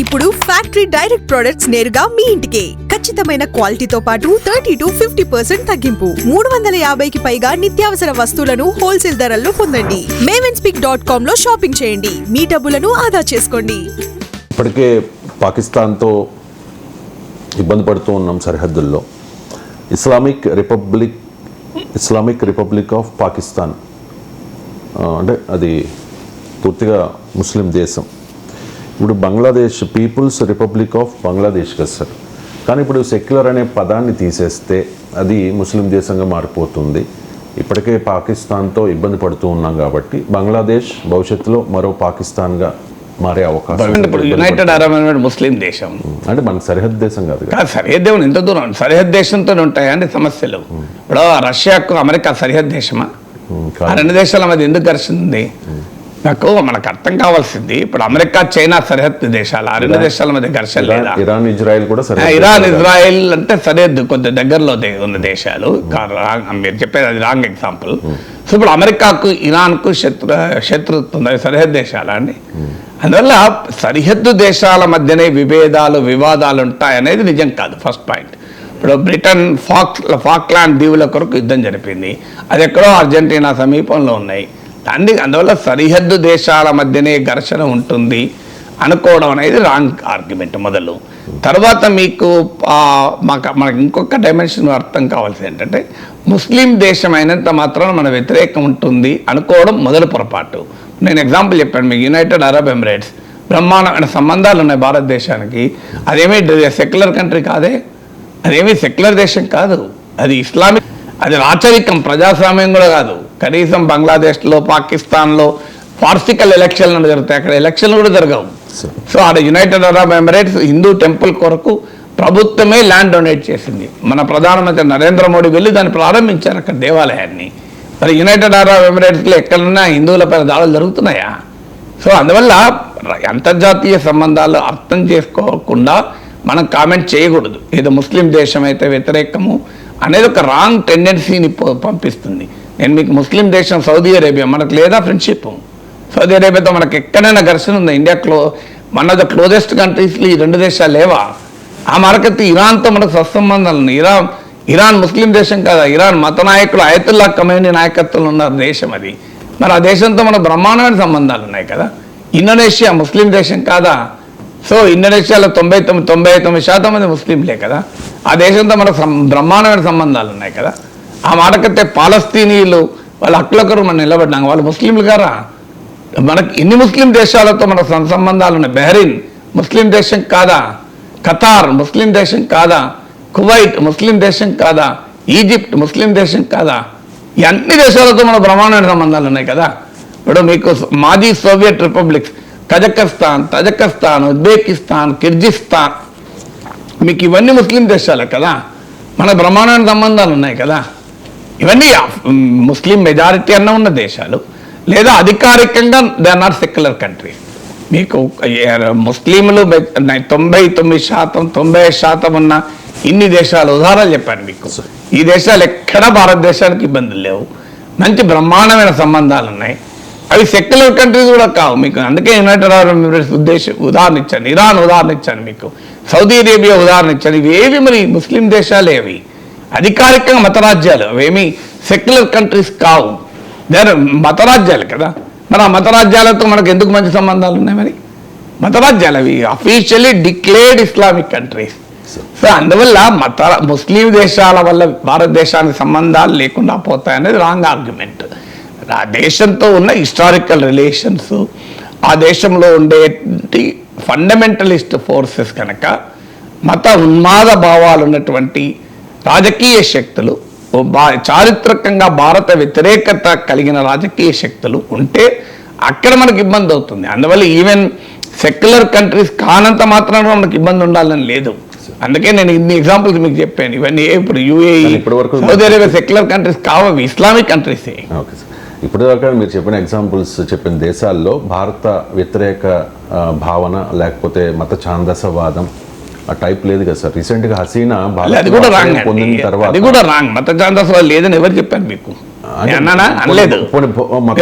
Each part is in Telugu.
ఇప్పుడు ఫ్యాక్టరీ డైరెక్ట్ ప్రొడక్ట్స్ నేరుగా మీ ఇంటికే. ఖచ్చితమైన క్వాలిటీతో పాటు థర్టీ టు ఫిఫ్టీ పర్సెంట్ తగ్గింపు. మూడు వందల యాభైకి పైగా నిత్యావసర వస్తువులను హోల్సేల్ ధరల్లో పొందండి. మేవెన్స్పిక్ డాట్ కామ్లో షాపింగ్ చేయండి. మీ డబ్బులను ఆదా చేసుకోండి. ఇప్పటికే పాకిస్తాన్తో ఇబ్బంది పడుతూ ఉన్నాం సరిహద్దుల్లో. Islamic republic Islamic republic of Pakistan. అంటే అది పూర్తిగా ముస్లిం దేశం. ఇప్పుడు Bangladesh people's republic of Bangladesh కదా సార్. కానీ ఇప్పుడు సెక్యులర్ అనే పదాన్ని తీసేస్తే అది ముస్లిం దేశంగా మారిపోతుంది. ఇప్పటికే పాకిస్తాన్తో ఇబ్బంది పడుతూ ఉన్నాం కాబట్టి బంగ్లాదేశ్ భవిష్యత్తులో మరో పాకిస్తాన్గా మారే అవకాశం. ఇప్పుడు యునైటెడ్ అరబ్ ఎమిరేట్ ముస్లిం దేశం. అంటే మనకు సరిహద్దు దేశం కాదు కదా. సరిహద్దు ఇంత దూరం? సరిహద్దు దేశంతో ఉంటాయండి సమస్యలు? ఇప్పుడు రష్యాకు అమెరికా సరిహద్దు దేశమా? ఆ. రెండు దేశాల మధ్య ఎందుకు ఘర్షణ ఉంది? నాకు మనకు అర్థం కావాల్సింది ఇప్పుడు అమెరికా చైనా సరిహద్దు దేశాలు ఆ రెండు దేశాల మధ్య ఘర్షణ లేదా? ఇరాన్- ఇజ్రాయెల్ కూడా ఇరాన్. ఇజ్రాయెల్ అంటే సరిహద్దు కొంచెం దగ్గరలో ఉన్న దేశాలు. మీరు చెప్పేది అది రాంగ్ ఎగ్జాంపుల్. సో ఇప్పుడు అమెరికాకు ఇరాన్కు శత్రు శత్రుత్వం సరిహద్దు దేశాలా అండి? అందువల్ల సరిహద్దు దేశాల మధ్యనే విభేదాలు వివాదాలు ఉంటాయనేది నిజం కాదు ఫస్ట్ పాయింట్ ఇప్పుడు బ్రిటన్ ఫాక్ ఫాక్లాండ్ దీవుల కొరకు యుద్ధం జరిపింది. అది ఎక్కడో అర్జెంటీనా సమీపంలో ఉన్నాయి. దాన్ని అందువల్ల సరిహద్దు దేశాల మధ్యనే ఘర్షణ ఉంటుంది అనుకోవడం అనేది రాంగ్ ఆర్గ్యుమెంట్ మొదలు. తర్వాత మీకు మాకు మనకు ఇంకొక డైమెన్షన్ అర్థం కావాల్సింది ఏంటంటే ముస్లిం దేశం అయినంత మాత్రం మన వ్యతిరేకం ఉంటుంది అనుకోవడం మొదలు పొరపాటు. నేను ఎగ్జాంపుల్ చెప్పాను మీకు యునైటెడ్ అరబ్ ఎమిరేట్స్. బ్రహ్మాండమైన సంబంధాలు ఉన్నాయి భారతదేశానికి. అదేమీ సెక్యులర్ కంట్రీ కాదే. అదేమీ సెక్యులర్ దేశం కాదు. అది ఇస్లామిక్ అది రాచరికం ప్రజాస్వామ్యం కూడా కాదు. కనీసం బంగ్లాదేశ్లో పాకిస్తాన్లో పార్సికల్ ఎలక్షన్లు జరుగుతాయి. అక్కడ ఎలక్షన్లు కూడా జరగవు. సో ఆడ United Arab Emirates Hindu temple కొరకు ప్రభుత్వమే ల్యాండ్ డొనేట్ చేసింది. మన ప్రధానమంత్రి నరేంద్ర మోడీ వెళ్ళి దాన్ని ప్రారంభించారు అక్కడ దేవాలయాన్ని. మరి యునైటెడ్ అరబ్ ఎమిరేట్స్లో ఎక్కడన్నా హిందువులపై దాడులు జరుగుతున్నాయా? సో అందువల్ల అంతర్జాతీయ సంబంధాలు అర్థం చేసుకోకుండా మనం కామెంట్ చేయకూడదు. ఏదో ముస్లిం దేశం అయితే వ్యతిరేకము అనేది ఒక రాంగ్ టెండెన్సీని పంపిస్తుంది. నేను మీకు ముస్లిం దేశం సౌదీ అరేబియా మనకు లేదా ఫ్రెండ్షిప్ సౌదీ అరేబియాతో మనకు ఎక్కడైనా ఘర్షణ ఉంది? ఇండియా క్లో మన ద క్లోజెస్ట్ కంట్రీస్లో ఈ రెండు దేశాలు లేవా? ఆ మరకత్తి ఇరాన్తో మనకు సత్సంబంధాలు ఉన్నాయి. ఇరాన్ ఇరాన్ ముస్లిం దేశం కాదా? ఇరాన్ మత నాయకులు ఆయతుల్లా కమేని నాయకత్వంలో ఉన్న దేశం అది. మరి ఆ దేశంతో మన బ్రహ్మాండమైన సంబంధాలు ఉన్నాయి కదా? ఇండోనేషియా ముస్లిం దేశం కాదా? సో ఇండోనేషియాలో తొంభై తొమ్మిది తొంభై తొమ్మిది శాతం మంది ముస్లింలే కదా? ఆ దేశంతో మనకు బ్రహ్మాండమైన సంబంధాలు ఉన్నాయి కదా? ఆ మాటకైతే పాలస్తీనీయులు వాళ్ళ హక్కులకరు మనం నిలబడ్డాం. వాళ్ళు ముస్లింలు గారా మనకి ఎన్ని ముస్లిం దేశాలతో మన సం- సంబంధాలు ఉన్నాయి? బెహరీన్ ముస్లిం దేశం కాదా? ఖతార్ ముస్లిం దేశం కాదా? కువైట్ ముస్లిం దేశం కాదా? ఈజిప్ట్ ముస్లిం దేశం కాదా? ఈ అన్ని దేశాలతో మన బ్రహ్మాండమైన సంబంధాలు ఉన్నాయి కదా? ఇప్పుడు మీకు మాజీ Soviet republics Kazakhstan Tajikistan Uzbekistan Kyrgyzstan మీకు ఇవన్నీ ముస్లిం దేశాలే కదా? మన బ్రహ్మాండమైన సంబంధాలు ఉన్నాయి కదా? ఇవన్నీ ముస్లిం మెజారిటీ అన్న ఉన్న దేశాలు. లేదా అధికారికంగా they are not secular country మీకు ముస్లింలు తొంభై తొమ్మిది శాతం తొంభై శాతం ఉన్న ఇన్ని దేశాలు ఉదాహరణలు చెప్పాను మీకు. ఈ దేశాలు ఎక్కడ భారతదేశానికి ఇబ్బందులు లేవు. మంచి బ్రహ్మాండమైన సంబంధాలు ఉన్నాయి. అవి సెక్యులర్ కంట్రీస్ కూడా కావు మీకు. అందుకే యునైటెడ్ అరబ్ ఎమిరేట్స్ ఉద్దేశం ఉదాహరణ ఇచ్చాను. ఇరాన్ ఉదాహరణ ఇచ్చాను మీకు. సౌదీ అరేబియా ఉదాహరణ ఇచ్చాను. ఇవి ఏవి మరి ముస్లిం దేశాలు ఏవి అధికారికంగా మతరాజ్యాలు అవేమి సెక్యులర్ కంట్రీస్ కావు. దేర్ మతరాజ్యాలు కదా. మరి ఆ మతరాజ్యాలతో మనకు ఎందుకు మంచి సంబంధాలు ఉన్నాయి మరి? మతరాజ్యాలు అవి officially declared Islamic countries so అందువల్ల మత ముస్లిం దేశాల వల్ల భారతదేశానికి సంబంధాలు లేకుండా పోతాయనేది రాంగ్ ఆర్గ్యుమెంట్ ఆ దేశంతో ఉన్న హిస్టారికల్ రిలేషన్స్ ఆ దేశంలో ఉండే ఫండమెంటలిస్ట్ ఫోర్సెస్ కనుక మత ఉన్మాద భావాలు ఉన్నటువంటి రాజకీయ శక్తులు చారిత్రకంగా భారత వ్యతిరేకత కలిగిన రాజకీయ శక్తులు ఉంటే అక్కడ మనకి ఇబ్బంది అవుతుంది. అందువల్ల ఈవెన్ సెక్యులర్ కంట్రీస్ కానంత మాత్రాన మనకి ఇబ్బంది ఉండాలని లేదు. అందుకే నేను ఇన్ని ఎగ్జాంపుల్స్ మీకు చెప్పాను. ఇవన్నీ ఇప్పుడు యూఏఈ ఇప్పటివరకు సౌదీ అరేబియా సెక్యులర్ కంట్రీస్ కావవి ఇస్లామిక్ కంట్రీసే. Okay sir. ఇప్పుడు దాకా మీరు చెప్పిన ఎగ్జాంపుల్స్ చెప్పిన దేశాల్లో భారత వ్యతిరేక భావన లేకపోతే మత ఛాందసవాదం ఆ టైప్ లేదు కదా సార్. రీసెంట్గా హసీనా అది కూడా రాంగ్ పొందిన తర్వాత అది కూడా రాంగ్ మత ఛాందస్ వాళ్ళు లేదని ఎవరు చెప్పారు మీకు? అనలేదు.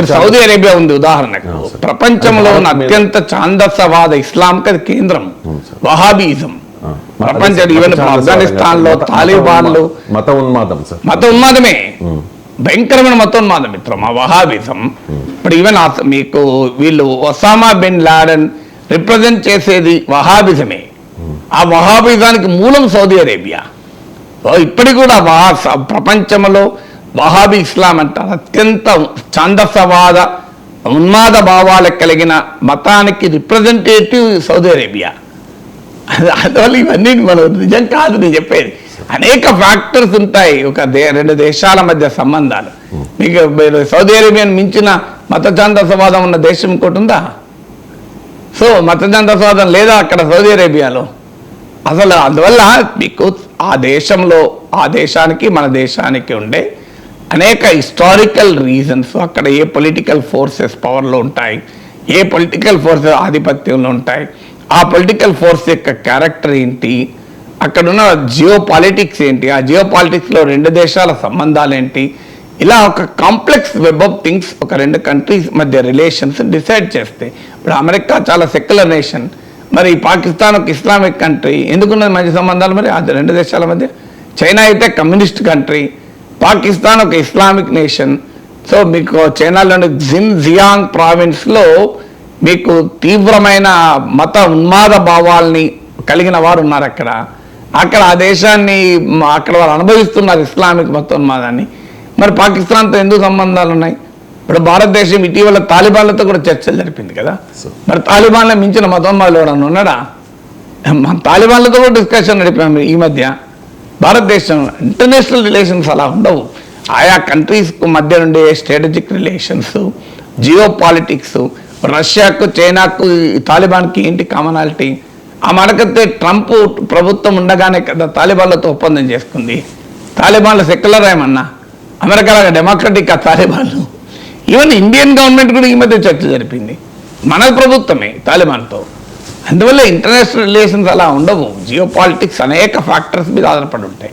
సౌదీ అరేబియా ఉంది ఉదాహరణకు. ప్రపంచంలో ఉన్న అత్యంత ఛాందసవాద ఇస్లాంకి అది కేంద్రం. వహాబీజం. ప్రపంచం ఈవెన్ ఆఫ్ఘనిస్తాన్లో మత- తాలిబాన్లు. మత- మత ఉన్మాదం సార్. మత ఉన్మాదమే. భయంకరమైన మతోన్మాదం మిత్రం ఆ వహాబిజం. ఇప్పుడు ఈవెన్ మీకు వీళ్ళు ఒసామా బిన్ లాడెన్ రిప్రజెంట్ చేసేది వహాబిజమే. ఆ వహాబిజానికి మూలం సౌదీ అరేబియా. ఇప్పటికి కూడా వహా ప్రపంచంలో వహాబీ ఇస్లాం అంటారు అత్యంత ఛాందసవాద ఉన్మాద భావాలకు కలిగిన మతానికి రిప్రజెంటేటివ్ సౌదీ అరేబియా. అది- అందువల్ల ఇవన్నీ మనం నిజం కాదు నేను చెప్పేది. అనేక ఫ్యాక్టర్స్ ఉంటాయి ఒక దే రెండు దేశాల మధ్య సంబంధాలు. మీకు మీరు సౌదీ అరేబియాను మించిన మతచాందసవాదం ఉన్న దేశం ఇంకోటి ఉందా? సో మతచాందసవాదం లేదా అక్కడ సౌదీ అరేబియాలో? అసలు అందువల్ల మీకు ఆ దేశంలో ఆ దేశానికి మన దేశానికి ఉండే అనేక హిస్టారికల్ రీజన్స్ అక్కడ ఏ పొలిటికల్ ఫోర్సెస్ పవర్లో ఉంటాయి ఏ పొలిటికల్ ఫోర్సెస్ ఆధిపత్యంలో ఉంటాయి ఆ పొలిటికల్ ఫోర్స్ యొక్క క్యారెక్టర్ ఏంటి అక్కడ ఉన్న జియో పాలిటిక్స్ ఏంటి ఆ జియో పాలిటిక్స్లో రెండు దేశాల సంబంధాలు ఏంటి ఇలా ఒక కాంప్లెక్స్ వెబ్ ఆఫ్ థింగ్స్ ఒక రెండు కంట్రీస్ మధ్య రిలేషన్స్ డిసైడ్ చేస్తాయి ఇప్పుడు అమెరికా చాలా సెక్యులర్ నేషన్ మరి పాకిస్తాన్ ఒక ఇస్లామిక్ కంట్రీ ఎందుకున్నది మంచి సంబంధాలు మరి? అది రెండు దేశాల మధ్య. చైనా అయితే కమ్యూనిస్ట్ కంట్రీ పాకిస్తాన్ ఒక ఇస్లామిక్ నేషన్. సో మీకు చైనాలోని జిన్ జియాంగ్ ప్రావిన్స్లో మీకు తీవ్రమైన మత ఉన్మాద భావాల్ని కలిగిన వారు ఉన్నారు అక్కడ. అక్కడ ఆ దేశాన్ని అక్కడ వారు అనుభవిస్తున్నారు ఇస్లామిక్ మత ఉన్మాదాన్ని. మరి పాకిస్తాన్తో ఎందుకు సంబంధాలు ఉన్నాయి ఇప్పుడు భారతదేశం ఇటీవల తాలిబాన్లతో కూడా చర్చలు జరిపింది కదా. మరి తాలిబాన్ల మించిన మతోన్మాదులు ఎవడన్నా ఉన్నాడా మన తాలిబాన్లతో కూడా డిస్కషన్ నడిపాము ఈ మధ్య. భారతదేశం ఇంటర్నేషనల్ రిలేషన్స్ అలా ఉండవు. ఆయా కంట్రీస్ మధ్య ఉండే స్ట్రాటజిక్ రిలేషన్స్ జియో పాలిటిక్స్ రష్యాకు చైనాకు తాలిబాన్కి ఏంటి కామనాలిటీ ఆ మనకైతే ట్రంప్ ప్రభుత్వం ఉండగానే కదా తాలిబాన్లతో ఒప్పందం చేసుకుంది. తాలిబాన్లు సెక్యులర్ ఏమన్నా? అమెరికాలో డెమోక్రటిక్ ఆ తాలిబాన్లు? ఈవెన్ ఇండియన్ గవర్నమెంట్ కూడా ఈ మధ్య చర్చ జరిపింది. మన ప్రభుత్వమే తాలిబాన్తో. అందువల్ల ఇంటర్నేషనల్ రిలేషన్స్ అలా ఉండవు. జియో పాలిటిక్స్ అనేక ఫ్యాక్టర్స్ మీద ఆధారపడి ఉంటాయి.